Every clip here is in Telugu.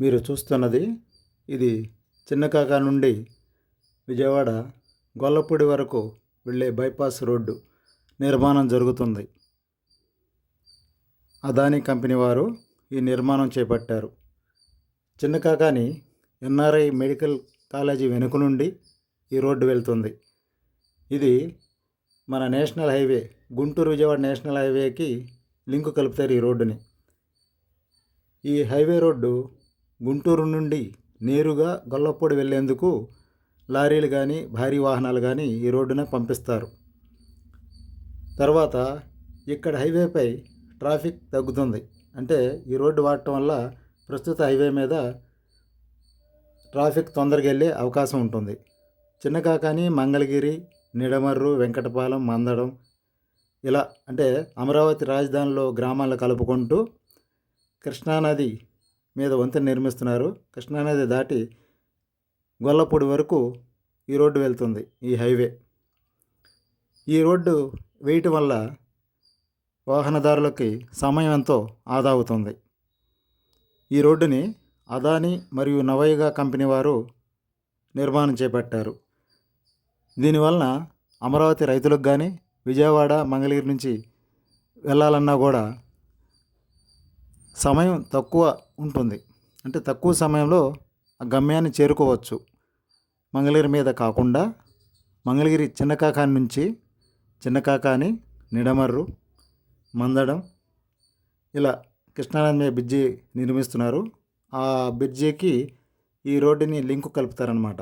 మీరు చూస్తున్నది ఇది చిన్నకాక నుండి విజయవాడ గొల్లపూడి వరకు వెళ్ళే బైపాస్ రోడ్డు నిర్మాణం జరుగుతుంది. అదానీ కంపెనీ వారు ఈ నిర్మాణం చేపట్టారు. చిన్నకాకాని ఎన్ఆర్ఐ మెడికల్ కాలేజీ వెనుక నుండి ఈ రోడ్డు వెళ్తుంది. ఇది మన national highway Guntur Vijayawada national హైవేకి లింకు కలుపుతారు ఈ రోడ్డుని. ఈ హైవే రోడ్డు గుంటూరు నుండి నేరుగా గొల్లపూడి వెళ్ళేందుకు లారీలు కానీ భారీ వాహనాలు కానీ ఈ రోడ్డున పంపిస్తారు. తర్వాత ఇక్కడ హైవేపై ట్రాఫిక్ తగ్గుతుంది. అంటే ఈ రోడ్డు వాడటం వల్ల ప్రస్తుత హైవే మీద ట్రాఫిక్ తొందరగా వెళ్ళే అవకాశం ఉంటుంది. చిన్నకాకాని మంగళగిరి నిడమర్రు వెంకటపాలెం మందడం ఇలా అంటే అమరావతి రాజధానిలో గ్రామాలను కలుపుకుంటూ కృష్ణానది మీద వంతెన నిర్మిస్తున్నారు. కృష్ణానది దాటి గొల్లపూడి వరకు ఈ రోడ్డు వెళ్తుంది ఈ హైవే. ఈ రోడ్డు వేయటం వల్ల వాహనదారులకి సమయం ఎంతో ఆదా అవుతుంది ఈ రోడ్డుని అదాని మరియు నవయుగ కంపెనీ వారు నిర్మాణం చేపట్టారు. దీనివలన అమరావతి రైతులకు కానీ విజయవాడ మంగళగిరి నుంచి వెళ్ళాలన్నా కూడా సమయం తక్కువ ఉంటుంది. అంటే తక్కువ సమయంలో ఆ గమ్యాన్ని చేరుకోవచ్చు. మంగళగిరి మీద కాకుండా మంగళగిరి చిన్నకాకాని నుంచి చిన్నకాకాని నిడమర్రు మందడం ఇలా కృష్ణానది బ్రిడ్జి నిర్మిస్తున్నారు. ఆ బ్రిడ్జికి ఈ రోడ్డుని లింకు కలుపుతారనమాట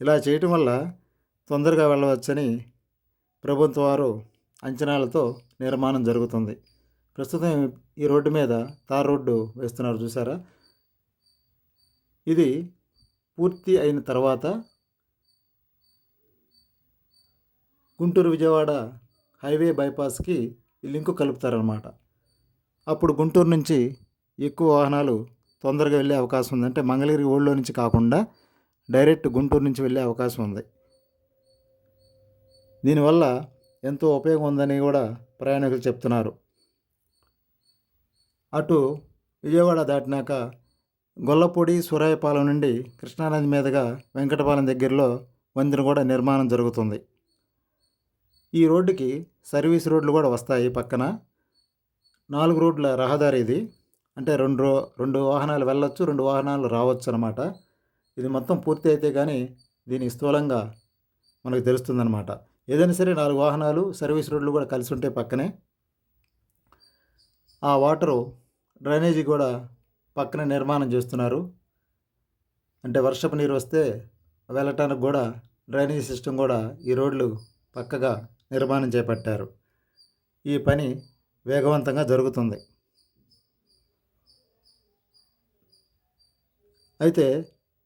ఇలా చేయటం వల్ల తొందరగా వెళ్ళవచ్చని ప్రభుత్వం వారు అంచనాలతో నిర్మాణం జరుగుతుంది. ప్రస్తుతం ఈ రోడ్డు మీద తార్ రోడ్డు వేస్తున్నారు చూసారా ఇది పూర్తి అయిన తర్వాత గుంటూరు విజయవాడ హైవే బైపాస్కి ఈ లింకు కలుపుతారనమాట అప్పుడు గుంటూరు నుంచి ఎక్కువ వాహనాలు తొందరగా వెళ్ళే అవకాశం ఉంది. అంటే మంగళగిరి ఊళ్ళో నుంచి కాకుండా డైరెక్ట్ గుంటూరు నుంచి వెళ్ళే అవకాశం ఉంది. దీనివల్ల ఎంతో ఉపయోగం ఉందని కూడా ప్రయాణికులు చెప్తున్నారు. అటు విజయవాడ దాటినాక గొల్లపూడి సూరాయపాలెం నుండి కృష్ణానది మీదుగా వెంకటపాలెం దగ్గరలో వంతెన కూడా నిర్మాణం జరుగుతుంది. ఈ రోడ్డుకి సర్వీస్ రోడ్లు కూడా వస్తాయి పక్కన. నాలుగు రోడ్ల రహదారి ఇది. అంటే రెండు రో రెండు వాహనాలు వెళ్ళొచ్చు రెండు వాహనాలు రావచ్చు అనమాట ఇది మొత్తం పూర్తి అయితే కానీ దీని స్థూలంగా మనకు తెలుస్తుందన్నమాట. ఏదైనా సరే నాలుగు వాహనాలు సర్వీస్ రోడ్లు కూడా కలిసి ఉంటాయి పక్కనే. ఆ వాటరు డ్రైనేజీ కూడా పక్కన నిర్మాణం చేస్తున్నారు. అంటే వర్షపు నీరు వస్తే వెళ్ళటానికి కూడా డ్రైనేజీ సిస్టమ్ కూడా ఈ రోడ్లు పక్కగా నిర్మాణం చేపట్టారు. ఈ పని వేగవంతంగా జరుగుతుంది. అయితే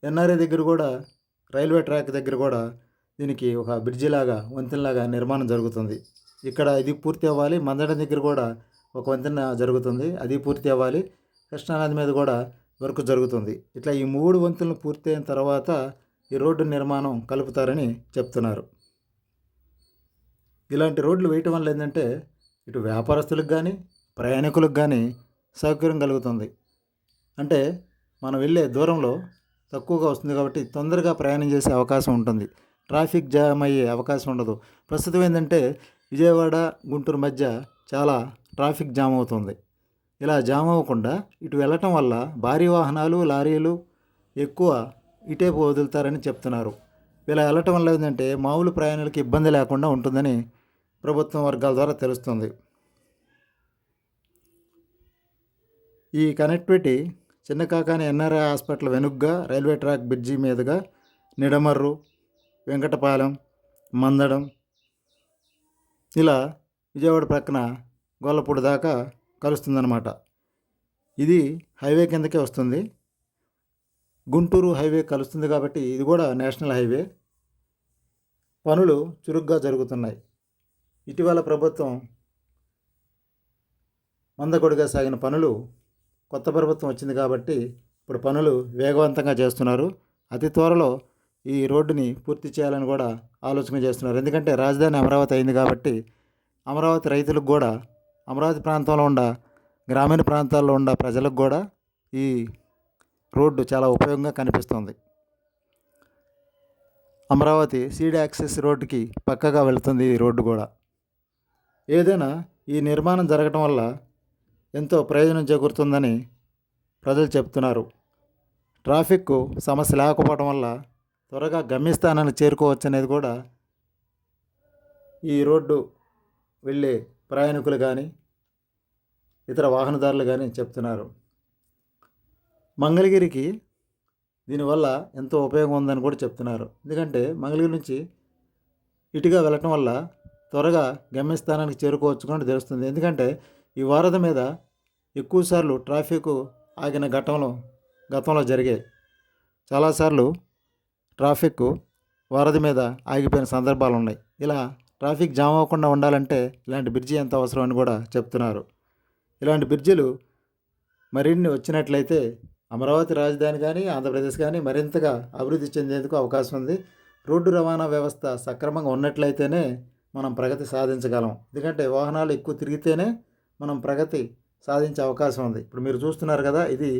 ఎన్ఆర్ఏ దగ్గర కూడా రైల్వే ట్రాక్ దగ్గర కూడా దీనికి ఒక బ్రిడ్జి లాగా వంతెనలాగా నిర్మాణం జరుగుతుంది. ఇక్కడ ఇది పూర్తి అవ్వాలి. మందడం దగ్గర కూడా ఒక వంతెన జరుగుతుంది. అది పూర్తి అవ్వాలి. కృష్ణానది మీద కూడా వర్క్ జరుగుతుంది. ఇట్లా ఈ మూడు వంతులను పూర్తి అయిన తర్వాత ఈ రోడ్డు నిర్మాణం కలుపుతారని చెప్తున్నారు. ఇలాంటి రోడ్లు వేయటం వల్ల ఏంటంటే ఇటు వ్యాపారస్తులకు కానీ ప్రయాణికులకు కానీ సౌకర్యం కలుగుతుంది. అంటే మనం వెళ్ళే దూరంలో తక్కువగా వస్తుంది కాబట్టి తొందరగా ప్రయాణం చేసే అవకాశం ఉంటుంది. ట్రాఫిక్ జామ్ అయ్యే అవకాశం ఉండదు. ప్రస్తుతం ఏంటంటే విజయవాడ గుంటూరు మధ్య చాలా ట్రాఫిక్ జామ్ అవుతుంది. ఇలా జామ్ అవ్వకుండా ఇటు వెళ్ళటం వల్ల భారీ వాహనాలు లారీలు ఎక్కువ ఇటే వదులుతారని చెప్తున్నారు. ఇలా వెళ్ళటం వల్ల ఏంటంటే మామూలు ప్రయాణాలకు ఇబ్బంది లేకుండా ఉంటుందని ప్రభుత్వం వర్గాల ద్వారా తెలుస్తుంది. ఈ connectivity Chinna Kakani NRI hospital వెనుగ్గా railway track bridge మీదుగా నిడమర్రు వెంకటపాలెం మందడం ఇలా విజయవాడ ప్రక్కన గొల్లపూడి దాకా కలుస్తుందన్నమాట. ఇది హైవే కిందకే వస్తుంది. గుంటూరు హైవే కలుస్తుంది కాబట్టి ఇది కూడా నేషనల్ హైవే. పనులు చురుగ్గా జరుగుతున్నాయి. ఇటీవల ప్రభుత్వం మందకొడిగా సాగిన పనులు కొత్త ప్రభుత్వం వచ్చింది కాబట్టి ఇప్పుడు పనులు వేగవంతంగా చేస్తున్నారు. అతి త్వరలో ఈ రోడ్డుని పూర్తి చేయాలని కూడా ఆలోచన చేస్తున్నారు. ఎందుకంటే రాజధాని అమరావతి అయింది కాబట్టి అమరావతి రైతులకు కూడా అమరావతి ప్రాంతంలో ఉన్న గ్రామీణ ప్రాంతాల్లో ఉన్న ప్రజలకు కూడా ఈ రోడ్డు చాలా ఉపయోగంగా కనిపిస్తుంది. అమరావతి సీడ్ యాక్సెస్ రోడ్డుకి పక్కగా వెళుతుంది ఈ రోడ్డు కూడా. ఏదైనా ఈ నిర్మాణం జరగటం వల్ల ఎంతో ప్రయోజనం చేకూరుతుందని ప్రజలు చెప్తున్నారు. ట్రాఫిక్ సమస్య లేకపోవడం వల్ల త్వరగా గమ్యస్థానాన్ని చేరుకోవచ్చు అనేది కూడా ఈ రోడ్డు వెళ్ళే ప్రయాణికులు కానీ ఇతర వాహనదారులు కానీ చెప్తున్నారు. మంగళగిరికి దీనివల్ల ఎంతో ఉపయోగం ఉందని కూడా చెప్తున్నారు. ఎందుకంటే మంగళగిరి నుంచి ఇటుగా వెళ్ళటం వల్ల త్వరగా గమ్యస్థానానికి చేరుకోవచ్చు తెలుస్తుంది. ఎందుకంటే ఈ వారధ మీద ఎక్కువసార్లు ట్రాఫిక్ ఆగిన ఘట్టంలో గతంలో జరిగాయి. చాలాసార్లు ట్రాఫిక్ వరద మీద ఆగిపోయిన సందర్భాలు ఉన్నాయి. ఇలా ట్రాఫిక్ జామ్ అవ్వకుండా ఉండాలంటే ఇలాంటి బ్రిడ్జి ఎంత అవసరం అని కూడా చెప్తున్నారు. ఇలాంటి బ్రిడ్జిలు మరిన్ని వచ్చినట్లయితే అమరావతి రాజధాని కానీ ఆంధ్రప్రదేశ్ కానీ మరింతగా అభివృద్ధి చెందేందుకు అవకాశం ఉంది. రోడ్డు రవాణా వ్యవస్థ సక్రమంగా ఉన్నట్లయితేనే మనం ప్రగతి సాధించగలం. ఎందుకంటే వాహనాలు ఎక్కువ తిరిగితేనే మనం ప్రగతి సాధించే అవకాశం ఉంది. ఇప్పుడు మీరు చూస్తున్నారు కదా ఇది